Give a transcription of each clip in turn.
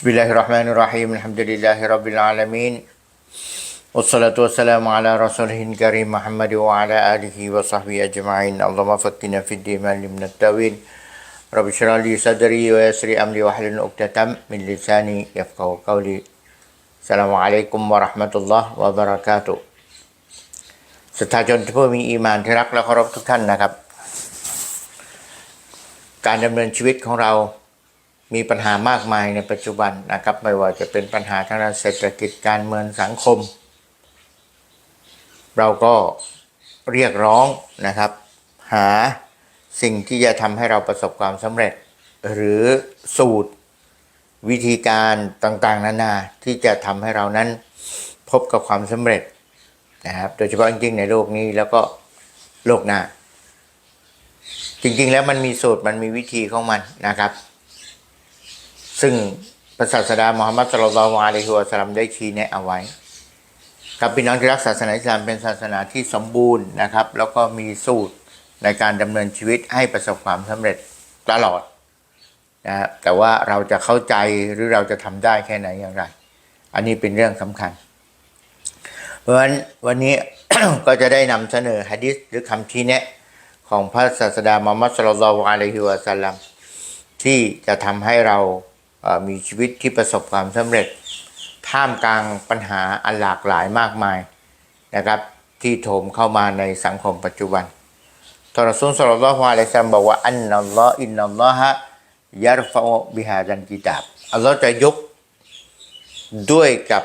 بسم الله الرحمن الرحيم الحمد لله رب العالمين والصلاة والسلام على رسوله الكريم محمد وعلى آله وصحبه أجمعين اللهم فقنا في الدين من التاويل رب اشرح لي صدري ويسر أمري واحلل عقدة من لساني يفقه قولي السلام عليكم ورحمة الله وبركاته ศรัทธาชนผู้มีอีหมานที่รักและเคารพทุกท่านนะครับ การดำเนินชีวิตของเรา มีปัญหามากมายในปัจจุบันนะครับ ไม่ว่าจะเป็นปัญหาทางด้านเศรษฐกิจการเมืองสังคม เราก็เรียกร้องนะครับ หาสิ่งที่จะทำให้เราประสบความสำเร็จ หรือสูตรวิธีการต่างๆ นานาที่จะทำให้เรานั้นพบกับความสำเร็จนะครับ โดยเฉพาะจริงๆในโลกนี้แล้วก็โลกหน้าจริงๆแล้วมันมีสูตรมันมีวิธีของมันนะครับ ซึ่งพระศาสดามุฮัมมัดสุลลัลวะอะลัยฮิวะสัลัมได้ชี้แนะเอาไว้กับพี่น้องที่รักศาสนาอิสลามเป็นศาสนาที่สมบูรณ์นะครับ แล้วก็มีสูตรในการดำเนินชีวิตให้ประสบความสำเร็จตลอดนะครับแต่ว่าเราจะเข้าใจหรือเราจะทำได้แค่ไหนอย่างไร อันนี้เป็นเรื่องสำคัญ เพราะฉะนั้นวันนี้ก็จะได้นำเสนอฮะดิษหรือคำชี้แนะของพระศาสดามุฮัมมัดสุลลัลวะอะลัยฮิวะสัลลัมที่จะทำให้เรา มีชีวิตที่ประสบความสำเร็จ ท่ามกลางปัญหาอันหลากหลายมากมายนะครับ ที่โถมเข้ามาในสังคมปัจจุบันทรสุลสุลลัลลอฮุอะลัยฮิวะสัลลัมบอกว่าอันนัลลอฮ์อินนัลลอฮะยัรฟะบิฮาดันกิตาบอัลลอฮ์จะยกด้วยกับ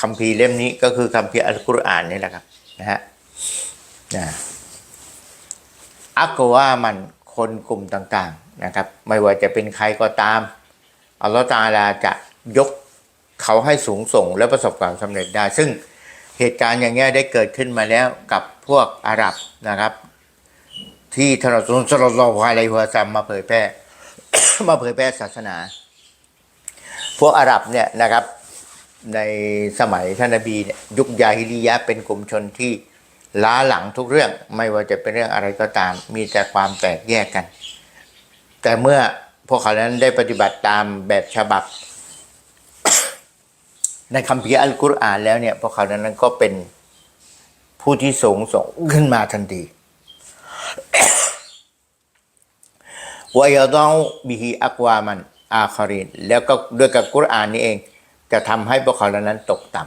คัมภีเล่มนี้ก็คือคัมภีอัลกุรอานนี่แหละครับนะฮะนะอักว่ามันคนกลุ่มต่างๆนะครับ ไม่ว่าจะเป็นใครก็ตาม อัลลอฮฺตาลาจะยกเขาให้สูงส่งและประสบความสำเร็จได้ ซึ่งเหตุการณ์อย่างเงี้ยได้เกิดขึ้นมาแล้วกับพวกอาหรับนะครับ ที่ทานอสุลสลลอฮุอะลัยฮิวะซัมมาเผยแพร่มาเผยแพร่ศาสนา พวกอาหรับเนี่ยนะครับ ในสมัยท่านนบีเนี่ยยุคยาฮิลียะเป็นกลุ่มชนที่ล้าหลังทุกเรื่องไม่ว่าจะเป็นเรื่องอะไรก็ตาม มีแต่ความแตกแยกกัน แต่เมื่อ พวกเขานั้นได้ปฏิบัติตามแบบฉบับ ในคัมภีอัลกุรอานแล้วเนี่ย พวกเขานั้นก็เป็นผู้ที่สูงส่งขึ้นมาทันทีวายดองบิฮิอักวามันอาคารินแล้วก็ด้วยกับกุรอานนี้เอง จะทำให้พวกเขาเหล่านั้นตกต่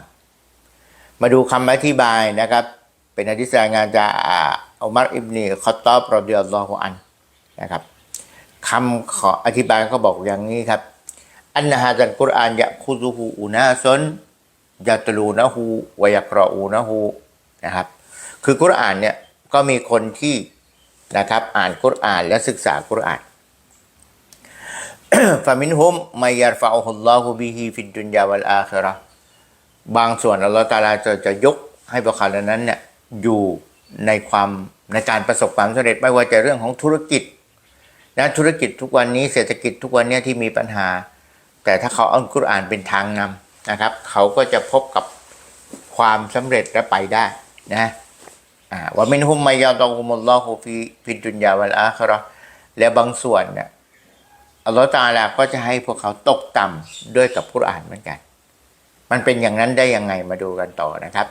ำมาดูคำอธิบายนะครับ เป็นอธิษงานจากอุมัรอิบนีคอตตอบรอดิยัลลอฮุอันนะครับ คำขออธิบายเขาบอกอย่างนี้ครับ อันนะฮะจันกุรอานยะคุซุฮูอุนาซนยะตลูนะฮูวยักรออูนะฮูนะครับ คือกุรอานเนี่ยก็มีคนที่นะครับอ่านกุรอานและศึกษากุรอานฟามินฮุมมายารฟาอุฮุลลอฮุบิฮิฟิดดุนยาวัลอาคราบางส่วนอัลลอฮฺตาลาจะจะยกให้พวกเขาเหล่านั้นเนี่ยอยู่ในความในการประสบความสำเร็จไม่ว่าจะเรื่องของธุรกิจ นะธุรกิจทุกวันนี้เศรษฐกิจทุกวันนี้ที่มีปัญหา แต่ถ้าเขาเอากุรอานเป็นทางนำนะครับ เขาก็จะพบกับความสำเร็จและไปได้นะอ่าว่ามินฮุมมายาตอฮุมลลอฮุฟิฟิดุนยาวัลอาคราะและบางส่วนเนี่ยอัลลอฮฺตาลาก็จะให้พวกเขาตกต่ำด้วยกับกุรอานเหมือนกัน มันเป็นอย่างนั้นได้ยังไงมาดูกันต่อนะครับ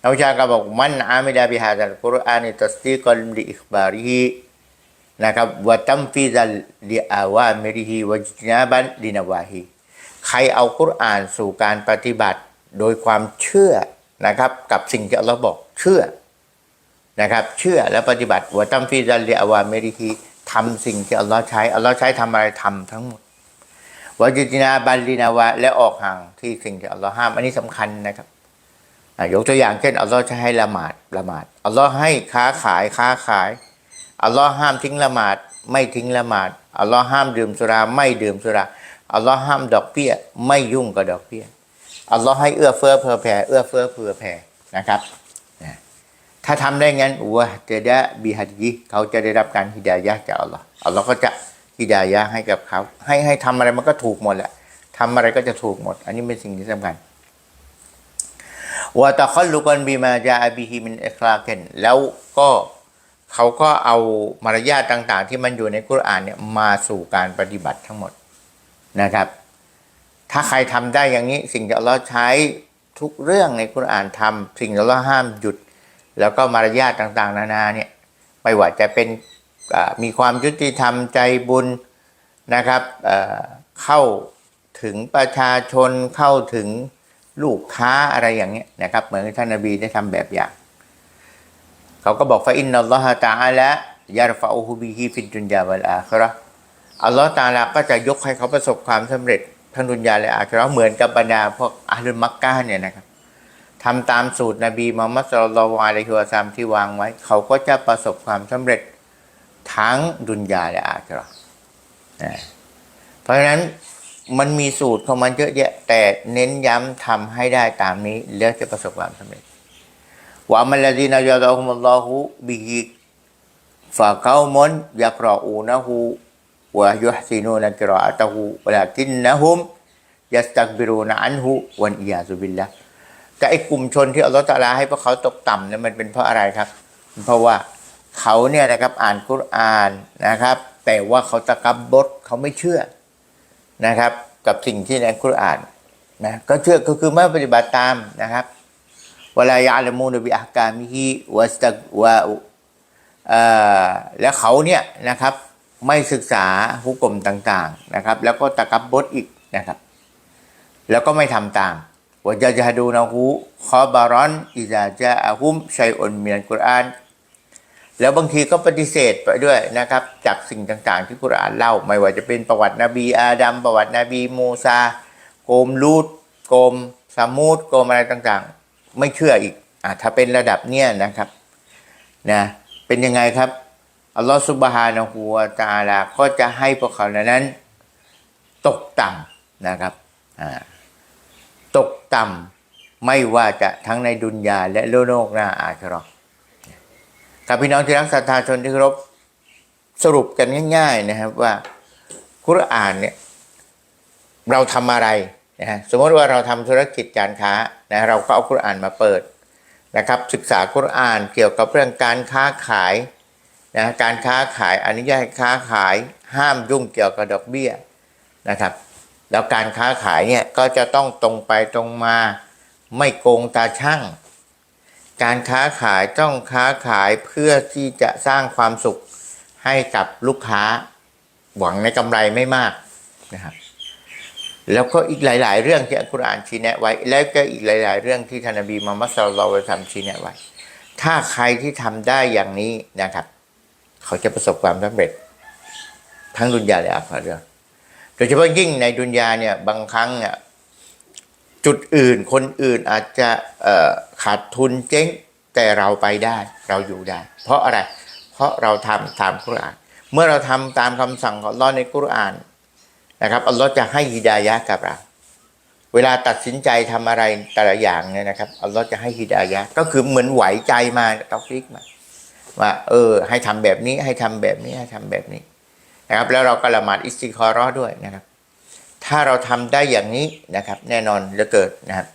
นักวิชาการบอกมันอามิดาบิฮาดัลกุรอานิตัสตีกัลลิอิคบารี นะครับวะตัมฟิซัลลิอาวามิริฮีวจินาบันลินาวาฮีใครเอากุรานสู่การปฏิบัติโดยความเชื่อนะครับ กับสิ่งที่อัลลอฮ์บอกเชื่อนะครับ เชื่อและปฏิบัติวะตัมฟิซัลลิอาวามิริฮีทำสิ่งที่อัลลอฮ์ใช้อัลลอฮ์ใช้ทำอะไรทำทั้งหมดวจิตินาบัลลินาวะและออกห่างที่สิ่งที่อัลลอฮ์ห้าม อันนี้สำคัญนะครับยกตัวอย่างเช่นอัลลอฮ์จะให้ละหมาดละหมาดอัลลอฮ์ให้ค้าขายค้าขาย อัลลอฮ์ห้ามทิ้งละหมาด ไม่ทิ้งละหมาดอัลลอฮ์ห้ามดื่มสุราไม่ดื่มสุราอัลลอฮ์ห้ามดอกเบี้ยไม่ยุ่งกับดอกเบี้ยอัลลอฮ์ให้เอื้อเฟื้อเผื่อแผ่เอื้อเฟื้อเผื่อแผ่นะครับถ้าทำได้งั้นวะจะได้บิฮัดยีเขาจะได้รับการฮิดายะจากอัลลอฮ์อัลลอฮ์ก็จะฮิดายะให้กับเขา ให้ให้ทำอะไรมันก็ถูกหมดแหละทำอะไรก็จะถูกหมด อันนี้เป็นสิ่งที่สำคัญวะตะคอลลุกันบีมาจาอบิฮิมินเอคลาเกนแล้วก็ เขาก็เอามารยาทต่าง ๆ ที่มันอยู่ในกุรอานเนี่ยมาสู่การปฏิบัติทั้งหมดนะครับ ถ้าใครทำได้อย่างนี้สิ่งที่อัลลอฮ์ใช้ทุกเรื่องในคุรอานทำสิ่งที่อัลลอฮ์ห้ามหยุด แล้วก็มารยาทต่างๆ นานาเนี่ยไม่ว่าจะเป็นมีความยุติธรรมใจบุญนะครับเข้าถึงประชาชนเข้าถึงลูกค้าอะไรอย่างเงี้ยนะครับ เหมือนท่านนบีได้ทำแบบอย่าง เขาก็บอกฟาอินนัลลอฮะตะอาละยารฟะอูฮุบิฮิฟิดดุนยาวัลอาคราะอัลลอฮ์ตาลาก็จะยกให้เขาประสบความสำเร็จทั้งดุนยาและอาคราะเหมือนกับบรรดาพวกอาลุมักกะเนี่ยนะครับทำตามสูตรนบีมุฮัมมัดสุลลัลลอฮุอะลัยฮิวะซัลลัมที่วางไว้ เขาก็จะประสบความสำเร็จทั้งดุนยาและอาคราะห์นะเพราะฉะนั้นมันมีสูตรของมันเยอะแยะ แต่เน้นย้ำทำให้ได้ตามนี้ แล้วจะประสบความสำเร็จ ว่ามันลดีนายาดะฮุมุลลอฮุบิฮิฟะกามนยักรออูนะฮูวะยุฮซินูนะกรออะตะฮูวะลากินนะฮุมยัสตักบิรูนะอันฮูวันอียาซุบิลละแต่ไอ้กลุ่มชนที่อัลลอฮฺตะอาลาให้พวกเขาตกต่ำเนี่ยมันเป็นเพราะอะไรครับ เพราะว่าเขาเนี่ยนะครับอ่านกุรอานนะครับ แต่ว่าเขาตะกับบดเขาไม่เชื่อนะครับ กับสิ่งที่ในกุรอานนะก็เชื่อก็คือไม่ปฏิบัติตามนะครับ วลายาละมูนบิอัการมิฮิวัสตักวะอ่อแล้วเขาเนี่ยนะครับไม่ศึกษาฮุกกลมต่างๆนะครับ แล้วก็ตะกับบดอีกนะครับ แล้วก็ไม่ทำตามวะจะจะดูนะฮูคอบารอนอิจาจะอาฮุมชัยอนเมียนกุรอาน แล้วบางทีก็ปฏิเสธไปด้วยนะครับ จากสิ่งต่างๆ ที่กุรอานเล่า ไม่ว่าจะเป็นประวัตินบีอาดัมประวัตินบีมูซาโกมลูดโกมสามูดโกมอะไรต่างๆ ไม่เชื่ออีกอะถ้าเป็นระดับเนี้ยนะครับนะเป็นยังไงครับอัลลอฮฺสุบฮานะฮูวะตาลาก็จะให้พวกเขาเหล่านั้น ตกต่ำนะครับอ่าตกต่ำไม่ว่าจะทั้งในดุนยาและโลกหน้าอาชรอครับพี่น้องที่รักศรัทธาชนที่เคารพสรุปกันง่าย ๆนะครับว่า คุรานเนี่ย เราทำอะไร นะฮะสมมติว่าเราทำธุรกิจการค้านะเราก็เอาคุรานมาเปิดนะครับศึกษาคุรานเกี่ยวกับเรื่องการค้าขายนะการค้าขายอนุญาตค้าขายห้ามยุ่งเกี่ยวกับดอกเบี้ยนะครับ แล้วการค้าขายเนี่ยก็จะต้องตรงไปตรงมาไม่โกงตาช่าง การค้าขายต้องค้าขายเพื่อที่จะสร้างความสุขให้กับลูกค้า หวังในกำไรไม่มากนะครับ แล้วก็อีกหลาย ๆ เรื่องที่อัลกุรอานชี้แนะไว้ แล้วก็อีกหลาย ๆ เรื่องที่ท่านนบีมุฮัมมัดสุลลัลลอฮุอะลัยฮิวะซัมชี้แนะไว้ ถ้าใครที่ทำได้อย่างนี้นะครับ เขาจะประสบความสำเร็จ ทั้งดุนยาและอาคาเรื่องโดยเฉพาะยิ่งในดุนยาเนี่ยบางครั้งเนี่ยจุดอื่นคนอื่นอาจจะขาดทุนเจ๊งแต่เราไปได้เราอยู่ได้ เพราะอะไร เพราะเราทำตามกุรอาน เมื่อเราทำตามคำสั่งของอัลอในกุรอาน นะครับอัลลอฮ์จะให้ฮิดายะกับเรา เวลาตัดสินใจทำอะไรแต่ละอย่างเนี่ยนะครับอัลลอฮ์จะให้ฮิดายะก็คือเหมือนไหวใจมาเตาฟิกมาว่าเออ ให้ทำแบบนี้ให้ทำแบบนี้ให้ทำแบบนี้นะครับ แล้วเราก็ละหมาดอิสติคอรอห์ด้วยนะครับ ถ้าเราทำได้อย่างนี้นะครับ แน่นอนเหลือเกิดนะครับ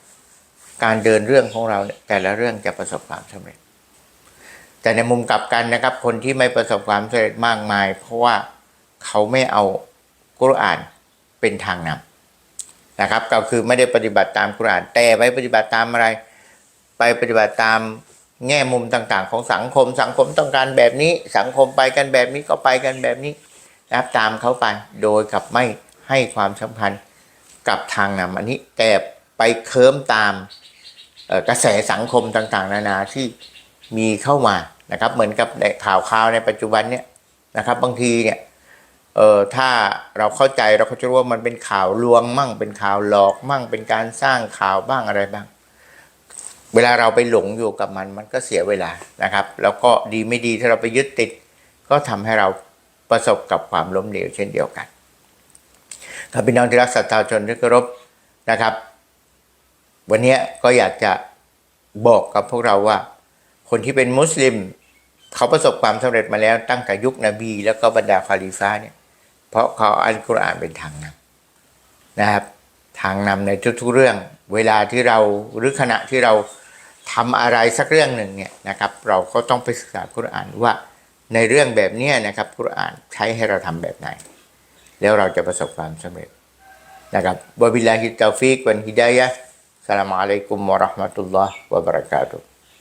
การเดินเรื่องของเราแต่ละเรื่องจะประสบความสำเร็จ แต่ในมุมกลับกันนะครับ คนที่ไม่ประสบความสำเร็จมากมาย เพราะว่าเขาไม่เอากุรอาน เป็นทางนำนะครับ ก็คือไม่ได้ปฏิบัติตามกุรานแต่ไปปฏิบัติตามอะไร ไปปฏิบัติตามแง่มุมต่างๆ ของสังคม สังคมต้องการแบบนี้ สังคมไปกันแบบนี้ก็ไปกันแบบนี้นะครับตามเขาไปโดยกับไม่ให้ความสำคัญกับทางนำอันนี้แต่ไปเคิมตามกระแสสังคมต่างๆ นานาที่มีเข้ามานะครับ เหมือนกับในข่าวข่าวในปัจจุบันเนี่ยนะครับ บางทีเนี่ย เออถ้าเราเข้าใจเราก็จะรู้ว่ามันเป็นข่าวลวงมั่ง เป็นข่าวหลอกมั่ง เป็นการสร้างข่าวบ้างอะไรบ้าง เวลาเราไปหลงอยู่กับมันมันก็เสียเวลานะครับ แล้วก็ดีไม่ดีถ้าเราไปยึดติด ก็ทำให้เราประสบกับความล้มเหลวเช่นเดียวกันครับพี่น้องที่รักศรัทธาชนที่เคารพนะครับ วันนี้ก็อยากจะบอกกับพวกเราว่า คนที่เป็นมุสลิม เขาประสบความสำเร็จมาแล้วตั้งแต่ยุคนบี แล้วก็บรรดาคาลิฟ้าเนี่ย เพราะเขาอัลกุรอานเป็นทางนำนะครับ ทางนำในทุกๆเรื่อง เวลาที่เราหรือขณะที่เราทำอะไรสักเรื่องหนึ่งเนี่ยนะครับ เราก็ต้องไปศึกษากุรอานว่าในเรื่องแบบนี้นะครับกุรอานใช้ให้เราทำแบบไหน แล้วเราจะประสบความสำเร็จนะครับวะบิลลาฮิตตาฟิกวันฮิดายะสลามอะลัยกุมวะราะห์มะตุลลอฮ์วะบะเราะกาตุฮ์